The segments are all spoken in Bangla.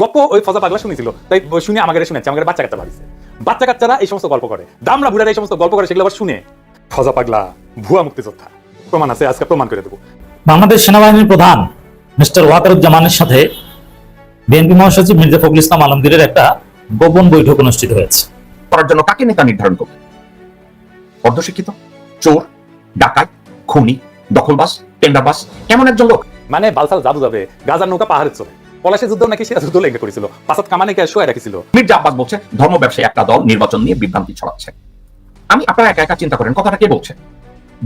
গল্প ওই ফজা পাগলা শুনেছিল। তাই শুনে আমাকে শুনেছে আমাকে বাচ্চা কাচ্চা ভাবিছে। বাচ্চা কাচ্চারা এই সমস্ত গল্প করে। দামরা বুড়ারা এই সমস্ত গল্প করে সেগুলো আবার শুনে। ফজা পাগলা ভুয়া মুক্তিযোদ্ধা। প্রমাণ আছে আজকে প্রমাণ করে দেবো। বাংলাদেশ সেনাবাহিনীর প্রধান মিস্টার ওয়াকারুজ্জামানের সাথে বিএনপি মহাসচিব মির্জা ফখরুল ইসলাম আলমগীরের একটা গোপন বৈঠক অনুষ্ঠিত হয়েছে। করার জন্য কাকে নেতা নির্ধারণ করবে? অর্ধশিক্ষিত চোর ডাকাত খুনি দখলবাস টেন্ডারবাস কেমন একজন লোক? মানে বালসাল জাদু যাবে গাজার নৌকা পাহাড়ের চলে পলাশে যুদ্ধ নাকি সেরা যুদ্ধ লেগে করেছিল। পাঁচাত কামানে কে শোয়া রাখিছিল। মির্জা আব্বাস বলছে ধর্ম ব্যবসায়ী একটা দল নির্বাচন নিয়ে বিভ্রান্তি ছড়াচ্ছে। আমি আপনারা একা একা চিন্তা করেন কথাটা কে বলছে?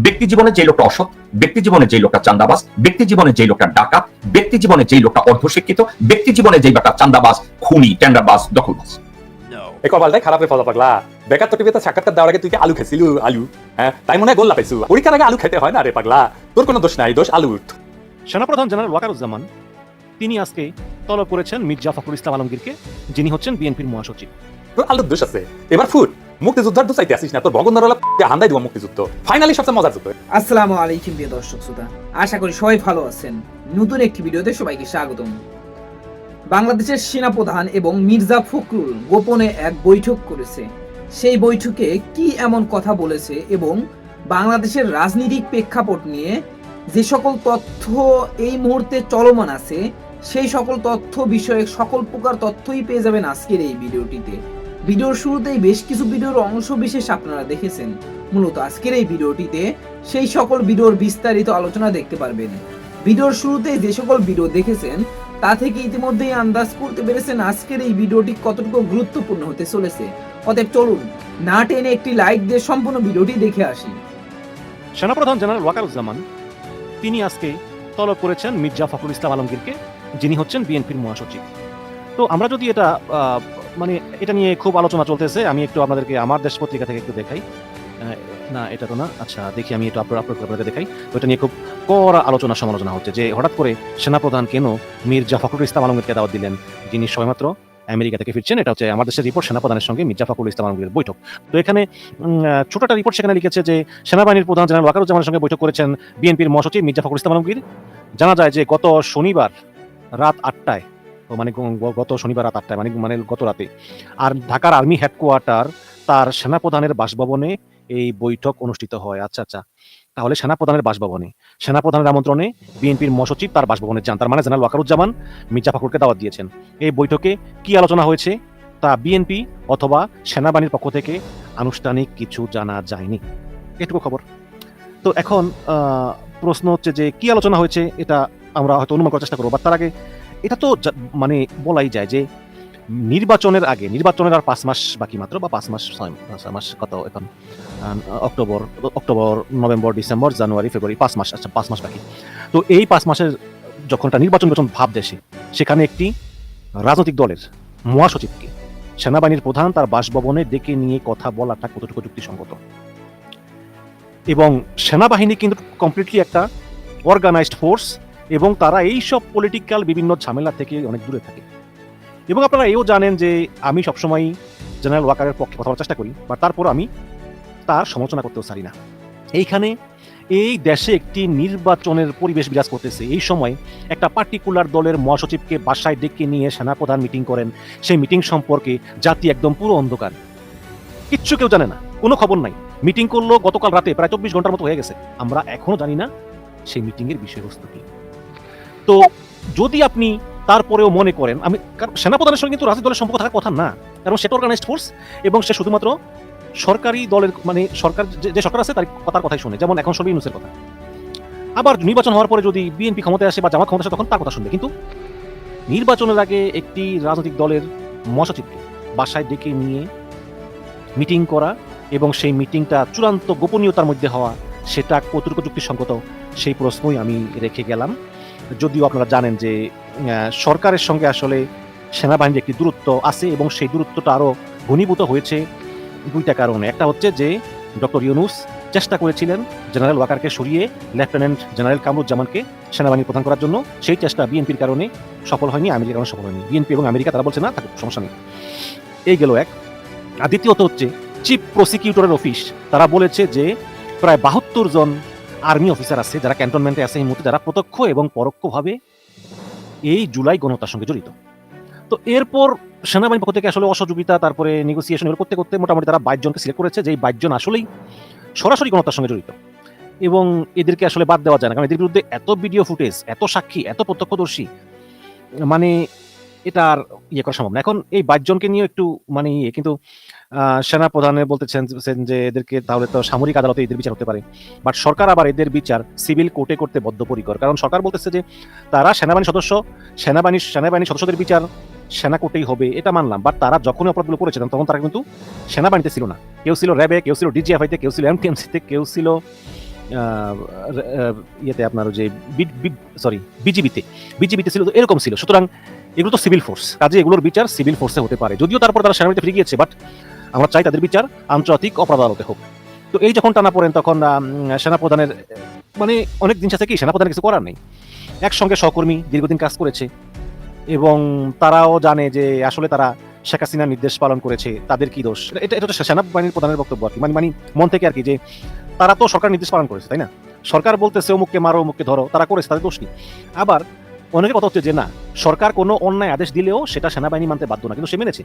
ব্যক্তি জীবনে যে লোকটা অসৎ ব্যক্তি জীবনে যে লোকটা চান্দাবাজ ব্যক্তি জীবনে যে লোকটা ডাকাত ব্যক্তি জীবনে যে লোকটা অর্ধশিক্ষিত ব্যক্তি জীবনে যে লোকটা চান্দাবাজ খুনি টেন্ডারবাজ দখলবাজ। এই কপালটাই খারাপ রে পাগলা। বেকার তো টিভিতে সাক্ষাৎকার দেওয়ার আগে তুই কি আলু খেয়েছিলু আলু? হ্যাঁ? তাই মনে হয় গোল্লা পাইছু। পরীক্ষার আগে আলু খেতে হয় না রে পাগলা। তোর কোনো দোষ নাই দোষ আলুর। সেনাপ্রধান জেনারেল ওয়াকারুজ্জামান তিনি আজকে তলব করেছেন মির্জা ফখরুল ইসলাম আলমগীরকে যিনি হচ্ছেন বিএনপির মহাসচিব। তোর আলুর দোষ আছে। এবার ফুট মুক্তিযোদ্ধার দোষ চাইতে আসিস না তোর ভগন্দর হান্দাই দিব মুক্তিযুদ্ধ। ফাইনালি সবচেয়ে মজার যুদ্ধ। আসসালামু আলাইকুম প্রিয় দর্শক শ্রোতা আশা করি সবাই ভালো আছেন। নতুন একটি ভিডিওতে সবাইকে স্বাগতম। বাংলাদেশের সেনাপ্রধান এবং মির্জা ফখরুল গোপনে এক বৈঠক করেছে। সেই বৈঠকে কি এমন কথা বলেছে এবং বাংলাদেশের রাজনৈতিক প্রেক্ষাপট নিয়ে যে সকল তথ্য এই মুহূর্তে চলমান আছে সেই সকল তথ্য বিষয়ে সকল প্রকার তথ্যই পেয়ে যাবেন আজকের এই ভিডিওটিতে। ভিডিওর শুরুতেই বেশ কিছু ভিডিওর অংশ বিশেষ আপনারা দেখেছেন। মূলত আজকের এই ভিডিওটিতে সেই সকল ভিডিওর বিস্তারিত আলোচনা দেখতে পারবেন। ভিডিওর শুরুতেই যে সকল ভিডিও দেখেছেন, তা থেকে ইতিমধ্যেই আন্দাজ করতে পেরেছেন আজকের এই ভিডিওটি কতটুকু গুরুত্বপূর্ণ হতে চলেছে। অতএব চলুন, না টেনে একটি লাইক দিয়ে সম্পূর্ণ ভিডিওটি দেখে আসি। সেনাপ্রধান জেনারেল ওয়াকারুজ্জামান, তিনি আজকে তলব করেছেন মির্জা ফখরুল ইসলাম আলমগীরকে যিনি হচ্ছেন বিএনপির মহাসচিব। তো আমরা যদি এটা মানে এটা নিয়ে খুব আলোচনা চলতেছে, আমি একটু আপনাদেরকে, আমার দেশ পত্রিকা থেকে একটু দেখাই। না, এটা তো না। আচ্ছা দেখি আমি একটু আপলোড আপলোড দেখাই। তো এটা নিয়ে খুব কড়া আলোচনা সমালোচনা হচ্ছে যে, হঠাৎ করে সেনাপ্রধান কেন মির্জা ফখরুল ইসলাম আলমগীরকে দাওয়াত দিলেন? যিনি সবেমাত্র আমেরিকা থেকে ফিরছেন, এটা হচ্ছে আমার দেশের রিপোর্ট সেনাপ্রধানের সঙ্গে মির্জা ফখরুল ইসলাম আলমগীরের বৈঠক। তো এখানে ছোট একটা রিপোর্ট সেখানে লিখেছে যে, সেনাবাহিনীর প্রধান জেনারেল ওয়াকারুজ্জামানের সঙ্গে বৈঠক করেছেন বিএনপির মহাসচিব মির্জা ফখরুল ইসলাম আলমগীর। জানা যায় যে গত শনিবার রাত আটটায় মানে গত শনিবার রাত আটটায় মানে মানে গত রাতে। আর ঢাকার আর্মি হেডকোয়ার্টার তার সেনাপ্রধানের বাসভবনে এই বৈঠক অনুষ্ঠিত হয়। আচ্ছা আচ্ছা। তাহলে সেনাপ্রধানের বাসভবনে, সেনাপ্রধানের আমন্ত্রণে বিএনপির মহাসচিব তার বাসভবনে যান। তার মানে জেনারেল ওয়াকারুজ্জামান মির্জা ফখরুলকে দাওয়াত দিয়েছেন। এই বৈঠকে কি আলোচনা হয়েছে? তা বিএনপি অথবা সেনাবাহিনীর পক্ষ থেকে আনুষ্ঠানিক কিছু জানা যায়নি। এটুকু খবর। তো এখন প্রশ্ন হচ্ছে যে কি আলোচনা হয়েছে? এটা আমরা হয়তো অনুমান করার চেষ্টা করব। বা তার আগে এটা তো মানে বলাই যায় যে নির্বাচনের আগে, নির্বাচনের আর পাঁচ মাস বাকি মাত্র বা পাঁচ মাস, ছয় মাস কত এখন? October October, November, December, January, February, পাঁচ মাস আচ্ছা পাঁচ মাস বাকি। তো এই পাঁচ মাসের যখন একটা নির্বাচন নির্বাচন ভাব দেশে, সেখানে একটি রাজনৈতিক দলের মহাসচিবকে সেনাবাহিনীর প্রধান তার বাসভবনে ডেকে নিয়ে কথা বলাটা কতটুকু যুক্তিসঙ্গত? এবং সেনাবাহিনী কিন্তু কমপ্লিটলি একটা অর্গানাইজড ফোর্স এবং তারা এই সব পলিটিক্যাল বিভিন্ন ঝামেলা থেকে অনেক দূরে থাকে। এবং আপনারা এও জানেন যে আমি সবসময় জেনারেল ওয়াকারের পক্ষে কথা বলার চেষ্টা করি বা তারপর আমি তার সমালোচনা করতেও পারি না। এইখানে এই দেশে একটি নির্বাচনের পরিবেশ বিরাজ করতেছে। এই সময় একটা পার্টিকুলার দলের মহাসচিবকে বাসায় ডেকে নিয়ে সেনাপ্রধান মিটিং করেন। সেই মিটিং সম্পর্কে জাতি একদম পুরো অন্ধকার। কিচ্ছু কেউ জানে না, কোনো খবর নাই। মিটিং করল গতকাল রাতে, প্রায় চব্বিশ ঘণ্টার মতো হয়ে গেছে। আমরা এখনও জানি না সেই মিটিং এর বিষয়বস্তু কি। তো যদি আপনি তারপরেও মনে করেন, আমি সেনাপ্রধানের সঙ্গে কিন্তু রাজনৈতিক দলের সম্পর্ক থাকার কথা না, কারণ সেটা অর্গানাইজড ফোর্স এবং সে শুধুমাত্র সরকারি দলের মানে সরকার যে- যে সরকার আছে তার কথার কথাই শুনে, যেমন এখন সবই ইউনুসের কথা। আবার নির্বাচন হওয়ার পরে যদি বিএনপি ক্ষমতায় আসে বা জামাত ক্ষমতা আসে, তখন তার কথা শুনবে। কিন্তু নির্বাচনের আগে একটি রাজনৈতিক দলের মহাসচিবকে বাসায় ডেকে নিয়ে মিটিং করা এবং সেই মিটিংটা চূড়ান্ত গোপনীয়তার মধ্যে হওয়া, সেটা কতটুকু যুক্তিসঙ্গত, সেই প্রশ্নই আমি রেখে গেলাম। যদিও আপনারা জানেন যে সরকারের সঙ্গে আসলে সেনাবাহিনীর একটি দূরত্ব আছে এবং সেই দূরত্বটা আরও ঘনীভূত হয়েছে দুইটা কারণে। একটা হচ্ছে যে, ডক্টর ইউনুস চেষ্টা করেছিলেন জেনারেল ওয়াকারকে সরিয়ে লেফটেন্যান্ট জেনারেল কামরুজ্জামানকে সেনাবাহিনী প্রধান করার জন্য। সেই চেষ্টা বিএনপির কারণে সফল হয়নি, আমেরিকার কারণে সফল হয়নি। বিএনপি এবং আমেরিকা তারা বলছে, না, থাকুক, সমস্যা নেই। এই গেল এক। আর দ্বিতীয়ত হচ্ছে, চিফ প্রসিকিউটরের অফিস। তারা বলেছে যে, প্রায় বাহাত্তর জন আর্মি অফিসার আছে, যারা ক্যান্টনমেন্টে আছে, এই মুহূর্তে যারা প্রত্যক্ষ এবং পরোক্ষভাবে এই জুলাই গণহত্যার সঙ্গে জড়িত। তো এরপর সেনাবাহিনীর পক্ষ থেকে আসলে অসহযোগিতা, তারপরে নেগোসিয়েশন এগুলো করতে করতে মোটামুটি তারা বাইশ জনকে সিলেক্ট করেছে যে এই বাইশ জন আসলেই সরাসরি গণতার সঙ্গে জড়িত। এবং এদেরকে আসলে বাদ দেওয়া যায় না, কারণ এদের বিরুদ্ধে এত ভিডিও ফুটেজ এত সাক্ষী, এত প্রত্যক্ষদর্শী মানে এটা আর ইয়ে করা সম্ভব না। এখন এই বাইশ জনকে নিয়ে একটু মানে ইয়ে কিন্তু সেনা প্রধানে বলতেছেন যে এদেরকে তাহলে তো সামরিক আদালতে এদের বিচার হতে পারে। বাট সরকার আবার এদের বিচার সিভিল কোর্টে করতে বদ্ধপরিকর। কারণ সরকার বলতেছে যে তারা সেনাবাহিনী সদস্য, সেনাবাহিনী সেনাবাহিনী সদস্যদের বিচার সেনা কোর্টেই হবে, এটা মানলাম। বাট তারা যখনই অপরাধগুলো করেছিলেন তখন তারা কিন্তু সেনাবাহিনীতে ছিল না। কেউ ছিল র্যাবে, কেউ ছিল ডিজিএফআইতে, কেউ ছিল এমটিএমসিতে, কেউ ছিল ইয়েতে আপনার যে সরি, বিজিবিতে। বিজিবিতে ছিল, এরকম ছিল। সুতরাং এগুলো তো সিভিল ফোর্স কাজে এগুলোর বিচার সিভিল ফোর্সে হতে পারে। যদিও তারপর তারা সেনাবাহিনীতে ফিরে গিয়েছে বাট আমরা চাই তাদের বিচার আন্তর্জাতিক অপরাধ আদালতে হোক। তো এই যখন টানা পড়েন, তখন সেনাপ্রধানের মানে অনেক দিন আছে কি সেনাপ্রধানের কিছু করার নেই। একসঙ্গে সহকর্মী দীর্ঘদিন কাজ করেছে এবং তারাও জানে যে আসলে তারা শেখ হাসিনার নির্দেশ পালন করেছে, তাদের কি দোষ? এটা এটা হচ্ছে সেনাবাহিনীর প্রধানের বক্তব্য আর কি। মানে মানে মন থেকে আর কি যে তারা তো সরকার নির্দেশ পালন করেছে, তাই না? সরকার বলতেছে, অমুককে মারো, অমুককে ধরো। তারা করেছে, তাদের দোষ নেই। আবার অনেকের কথা হচ্ছে যে না, সরকার কোনো অন্যায় আদেশ দিলেও সেটা সেনাবাহিনী মানতে বাধ্য না, কিন্তু সে মেনেছে।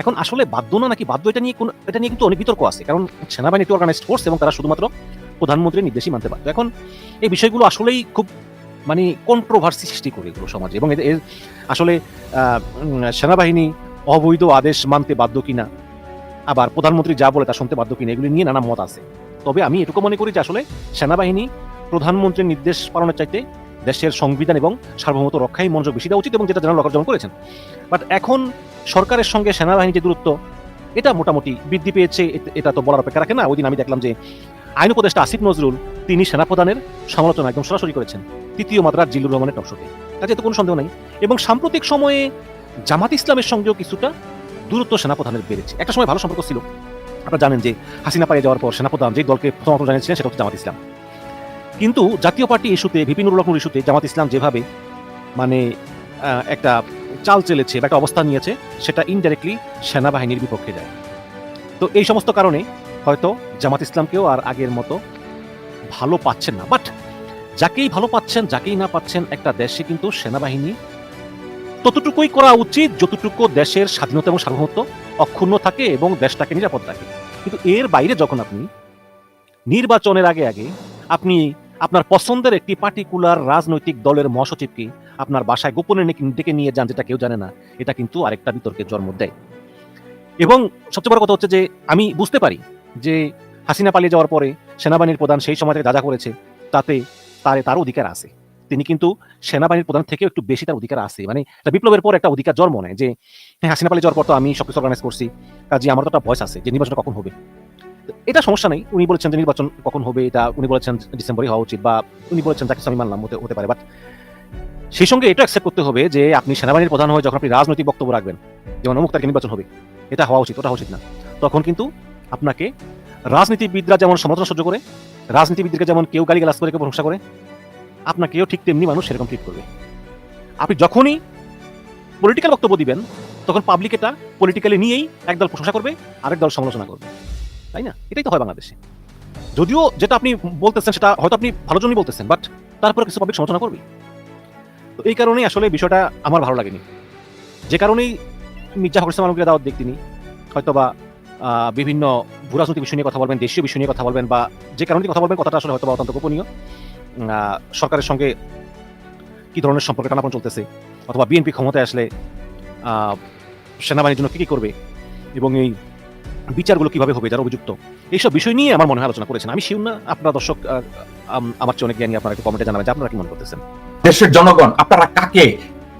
এখন আসলে বাধ্য না নাকি বাধ্য এটা নিয়ে কোনো, এটা নিয়ে কিন্তু অনেক বিতর্ক আছে, কারণ সেনাবাহিনী একটি অর্গানাইজড ফোর্স এবং তারা শুধুমাত্র প্রধানমন্ত্রীর নির্দেশই মানতে বাধ্য। এখন এই বিষয়গুলো আসলেই খুব মানে কন্ট্রোভার্সি সৃষ্টি করে এগুলো সমাজে, এবং এর আসলে সেনাবাহিনী অবৈধ আদেশ মানতে বাধ্য কিনা, আবার প্রধানমন্ত্রী যা বলে তা শুনতে বাধ্য কিনা, এগুলি নিয়ে নানা মত আছে। তবে আমি এটুকু মনে করি যে আসলে সেনাবাহিনী প্রধানমন্ত্রীর নির্দেশ পালনের চাইতে দেশের সংবিধান এবং সার্বভৌমত্ব রক্ষায় মনোযোগ বেশি দেওয়া উচিত এবং যেটা জেনারেল লকার করেছেন। বাট এখন সরকারের সঙ্গে সেনাবাহিনীর যে দূরত্ব, এটা মোটামুটি বৃদ্ধি পেয়েছে এটা তো বলার অপেক্ষা রাখে না। ওই দিন আমি দেখলাম যে আইন উপদেষ্টা আসিফ নজরুল, তিনি সেনাপ্রধানের সমালোচনা একদম সরাসরি করেছেন, তৃতীয় মাত্রার জিল্লুর রহমানের টকশোতে কাজে তো কোনো সন্দেহ নাই। এবং সাম্প্রতিক সময়ে জামাত ইসলামের সঙ্গেও কিছুটা দূরত্ব সেনাপ্রধানের বেড়েছে। একটা সময় ভালো সম্পর্ক ছিল। আপনারা জানেন যে হাসিনা পায়ে যাওয়ার পর সেনাপ্রধান যে দলকে প্রথমত জানিয়েছিলেন, সেটা হচ্ছে জামাত ইসলাম। কিন্তু জাতীয় পার্টি ইস্যুতে বিপিনুর রহমান ইস্যুতে, জামাত ইসলাম যেভাবে মানে একটা চাল চেলেছে বা একটা অবস্থান নিয়েছে, সেটা ইনডাইরেক্টলি সেনাবাহিনীর বিপক্ষে যায়। তো এই সমস্ত কারণে হয়তো জামাত ইসলামকেও আর আগের মতো ভালো পাচ্ছেন না। বাট যাকেই ভালো পাচ্ছেন, যাকেই না পাচ্ছেন, একটা দেশে কিন্তু সেনাবাহিনী ততটুকুই করা উচিত যতটুকু দেশের স্বাধীনতা এবং সার্বভৌমত্ব অক্ষুণ্ণ থাকে এবং দেশটাকে নিরাপদ রাখে। কিন্তু এর বাইরে যখন আপনি নির্বাচনের আগে আগে আপনি আপনার পছন্দের একটি পার্টিকুলার রাজনৈতিক দলের মহাসচিবকে আপনার বাসায় গোপনে ডেকে নিয়ে যান যেটা কেউ জানে না, এটা কিন্তু আরেকটা বিতর্কের জন্ম দেয়। এবং সবচেয়ে বড় কথা হচ্ছে যে, আমি বুঝতে পারি যে হাসিনা পালিয়ে যাওয়ার পরে সেনাবাহিনীর প্রধান সেই সময় থেকে যা করেছে, তাতে তার তার অধিকার আছে। তিনি কিন্তু সেনাবাহিনীর প্রধান থেকেও একটু বেশি তার অধিকার আছে। মানে বিপ্লবের পর একটা অধিকার জন্ম নেয় যে হ্যাঁ হাসিনা পালিয়ে যাওয়ার পর তো আমি সবকিছু অর্গানাইজ করছি, কাজে আমার তো একটা ভয়েস আছে যে নির্বাচন কখন হবে। এটা সমস্যা নেই। উনি বলেছেন যে নির্বাচন কখন হবে, এটা উনি বলেছেন ডিসেম্বরে হওয়া উচিত বা উনি বলেছেন যা কিছু আমি মানলাম হতে হতে পারে। বাট সেই সঙ্গে এটা অ্যাকসেপ্ট করতে হবে যে আপনি সেনাবাহিনীর প্রধান হয়ে যখন আপনি রাজনৈতিক বক্তব্য রাখবেন, যেমন অমুক তারিখে নির্বাচন হবে, এটা হওয়া উচিত, ওটা উচিত না। তখন কিন্তু আপনাকে রাজনীতিবিদরা যেমন সমালোচনা সহ্য করে, রাজনীতিবিদকে যেমন কেউ গালি গালাজ করে, কেউ প্রশংসা করে, আপনাকেও ঠিক তেমনি মানুষ সেরকম ট্রিট করবে। আপনি যখনই পলিটিক্যাল বক্তব্য দিবেন, তখন পাবলিক এটা পলিটিক্যালি নিয়েই একদল প্রশংসা করবে, আরেক দল সমালোচনা করবে। তাই না? এটাই তো হয় বাংলাদেশে। যদিও যেটা আপনি বলতেছেন সেটা হয়তো আপনি ভালোর জন্যই বলতেছেন বাট তারপরে কিছু পাবলিক সমালোচনা করবে তো এই কারণেই আসলে বিষয়টা আমার ভালো লাগেনি। যে কারণেই মির্জা ফখরুল ইসলাম আলমগীর দাওয়াত দেখতিনি হয়তোবা আহ, বিভিন্ন ভূরাজনৈতিক বিষয় নিয়ে কথা বলবেন দেশীয় বিষয় নিয়ে কথা বলবেন বা যে কারণে কথা বলবেন কথাটা আসলে হয়তো অত্যন্ত গোপনীয়। সরকারের সঙ্গে কি ধরনের সম্পর্ক টানাপন চলতেছে অথবা বিএনপি ক্ষমতায় আসলে সেনাবাহিনীর জন্য কী কী করবে এবং এই বিচারগুলো কীভাবে হবে যারা অভিযুক্ত? এইসব বিষয় নিয়ে আমার মনে হয় আলোচনা করেছেন। আমি শিউর না, আপনারা দর্শক আমার চেয়ে অনেক জ্ঞানী, আপনারা একটু কমেন্টে জানাবেন আপনারা কি মনে করতেছেন। দেশের জনগণ, আপনারা কাকে,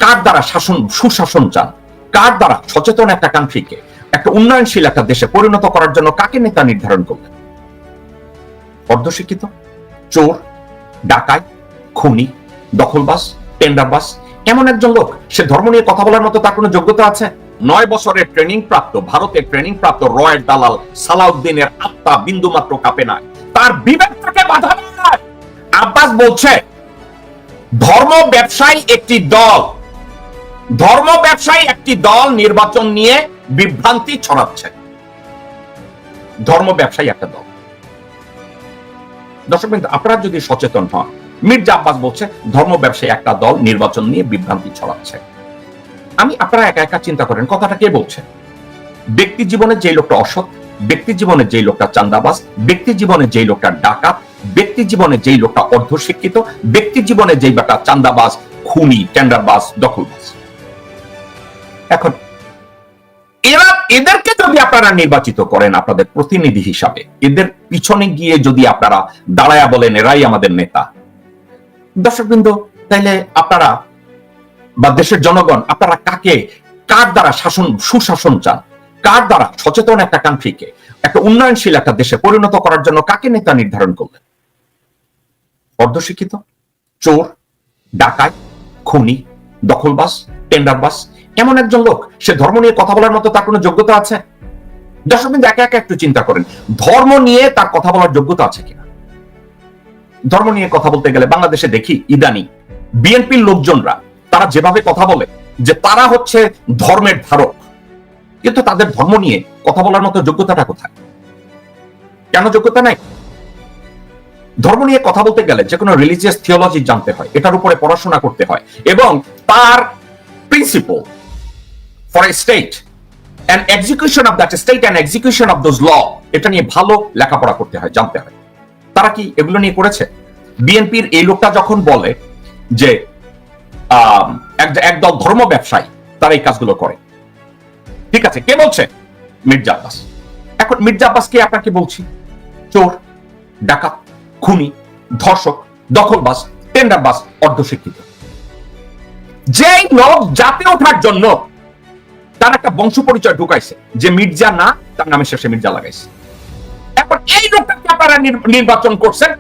কার দ্বারা শাসন, সুশাসন চান? কার দ্বারা সচেতন একটা কান্ট্রিকে একটা উন্নয়নশীল একটা দেশে পরিণত করার জন্য কাকে নেতা নির্ধারণ করবেন? অর্ধশিক্ষিত, চোর ডাকাই খুনি দখলবাস টেন্ডারবাস এমন একজন লোক, সে ধর্ম নিয়ে কথা বলার মতো তার কোনো যোগ্যতা আছে? নয় বছরের ট্রেনিং প্রাপ্ত ভারতের ট্রেনিং প্রাপ্ত রয়ের দালাল সালাউদ্দিনের আত্মা বিন্দু মাত্র কাঁপে না। তার বিবেক তাকে বাধা আব্বাস বলছে ধর্ম ব্যবসায়ী একটি দল। ধর্ম ব্যবসায়ী একটি দল নির্বাচন নিয়ে বিভ্রান্তি ছড়াচ্ছে। ধর্ম ব্যবসায়ী একটা দল। দর্শক বিন্দু, আপনারা যদি সচেতন হন মির্জা আব্বাস বলছে ধর্ম ব্যবসায়ী একটা দল নির্বাচন নিয়ে বিভ্রান্তি ছড়াচ্ছে। আমি আপনারা একা একা চিন্তা করেন, কথাটা কে বলছে? ব্যক্তি জীবনে যে লোকটা অসৎ, ব্যক্তি জীবনে যেই লোকটা চান্দাবাজ ব্যক্তি জীবনে যেই লোকটা ডাকাত, ব্যক্তি জীবনে যেই লোকটা অর্ধশিক্ষিত, ব্যক্তি জীবনে যেই লোকটা চান্দাবাজ খুনি, টেন্ডারবাজ, দখলবাজ। এখন, এরা, এদেরকে যদি আপনারা নির্বাচিত করেন আপনাদের প্রতিনিধি হিসাবে, এদের পিছনে গিয়ে যদি আপনারা দাঁড়ায়া বলেন, এরাই আমাদের নেতা। দর্শকবৃন্দ, তাইলে আপনারা বা দেশের জনগণ, আপনারা কাকে, কার দ্বারা শাসন, সুশাসন চান? কার দ্বারা? সচেতন একটা কান্ট্রিকে, একটা উন্নয়নশীল একটা দেশে পরিণত করার জন্য কাকে নেতা নির্ধারণ করলেন? অর্ধশিক্ষিত, চোর, ডাকাত, খুনি দখলবাস টেন্ডারবাস এমন একজন লোক, সে ধর্ম নিয়ে কথা বলার মতো তার কোনো যোগ্যতা আছে? দর্শক বিন্দু একে একা একটু চিন্তা করেন, ধর্ম নিয়ে তার কথা বলার যোগ্যতা আছে কিনা? ধর্ম নিয়ে কথা বলতে গেলে বাংলাদেশে দেখি, ইদানি, বিএনপির লোকজনরা তারা যেভাবে কথা বলে যে তারা হচ্ছে ধর্মের ধারক, কিন্তু তাদের ধর্ম নিয়ে কথা বলার মতো যোগ্যতাটা কোথায়? কেন যোগ্যতা নাই? ধর্ম নিয়ে কথা বলতে গেলে যে কোনো রিলিজিয়াস থিওলজি জানতে হয়, এটার উপরে পড়াশোনা করতে হয়, এবং তার principle for a state and execution of that state and execution of those law এটা নিয়ে ভালো লেখাপড়া করতে হয়, জানতে হয়। তারা কি এগুলো নিয়ে করেছে? বিএনপির এই লোকটা যখন বলে যে একদল ধর্ম ব্যবসায়ী তারা এই কাজগুলো করে। ঠিক আছে, কে বলছে? মির্জা আব্বাস। এখন মির্জা আব্বাসকে আপনাকে বলছি, চোর, ডাকাত, খুনি, ধর্ষক দখলবাস টেন্ডারবাস অর্ধশিক্ষিত। যেই লোক জাতে ওঠার জন্য তার একটা বংশ পরিচয় ঢুকাইছে, যে মির্জা না, তার নামে শেষে মির্জা লাগাইছে। এখন এই লোকটাকে আপনারা নির- নির্বাচন করছেন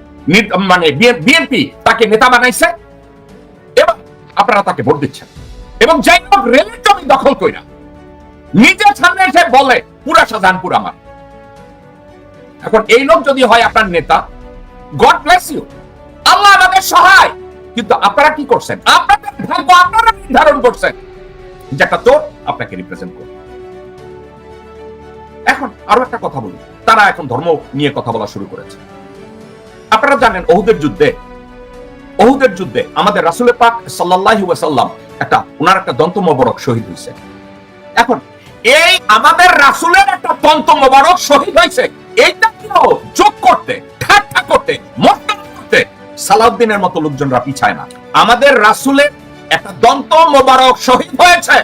মানে বিএনপি তাকে নেতা বানাইছে আপনারা তাকে ভোট দিচ্ছেন। এবং যাই লোক রেলের জমি দখল কইরা নিজের সামনে এসে বলে, পুরা শাহজাহানপুর আমার। এখন এই লোক যদি হয় আপনার নেতা গড ব্লেস ইউ আল্লাহ আমাদের সহায়। কিন্তু আপনারা কি করছেন? আপনাদের ভাগ্য আপনারা নির্ধারণ করছেন। যে একটা চোর আপনাকে রিপ্রেজেন্ট করবে। এখন আরও একটা কথা বলি। তারা এখন ধর্ম নিয়ে কথা বলা শুরু করেছে। আপনারা জানেন, ওহুদের যুদ্ধে ওহুদের যুদ্ধে আমাদের রাসুল পাক ওয়াসাল্লাম একটা ওনার একটা দন্ত মোবারক শহীদ হয়েছে। এখন, এই আমাদের রাসুলের একটা দন্ত মোবারক শহীদ হয়েছে, এইটা যোগ করতে, ঠাট্টা করতে করতে সালাউদ্দিনের মতো লোকজনরা পিছায় না? আমাদের রাসুলের একটা দন্ত মোবারক শহীদ হয়েছে।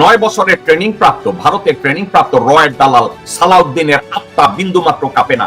নয় বছরের ট্রেনিং প্রাপ্ত, ভারতের ট্রেনিং প্রাপ্ত রয়ের দালাল সালাউদ্দিনের আত্মা বিন্দু মাত্র কাঁপে না।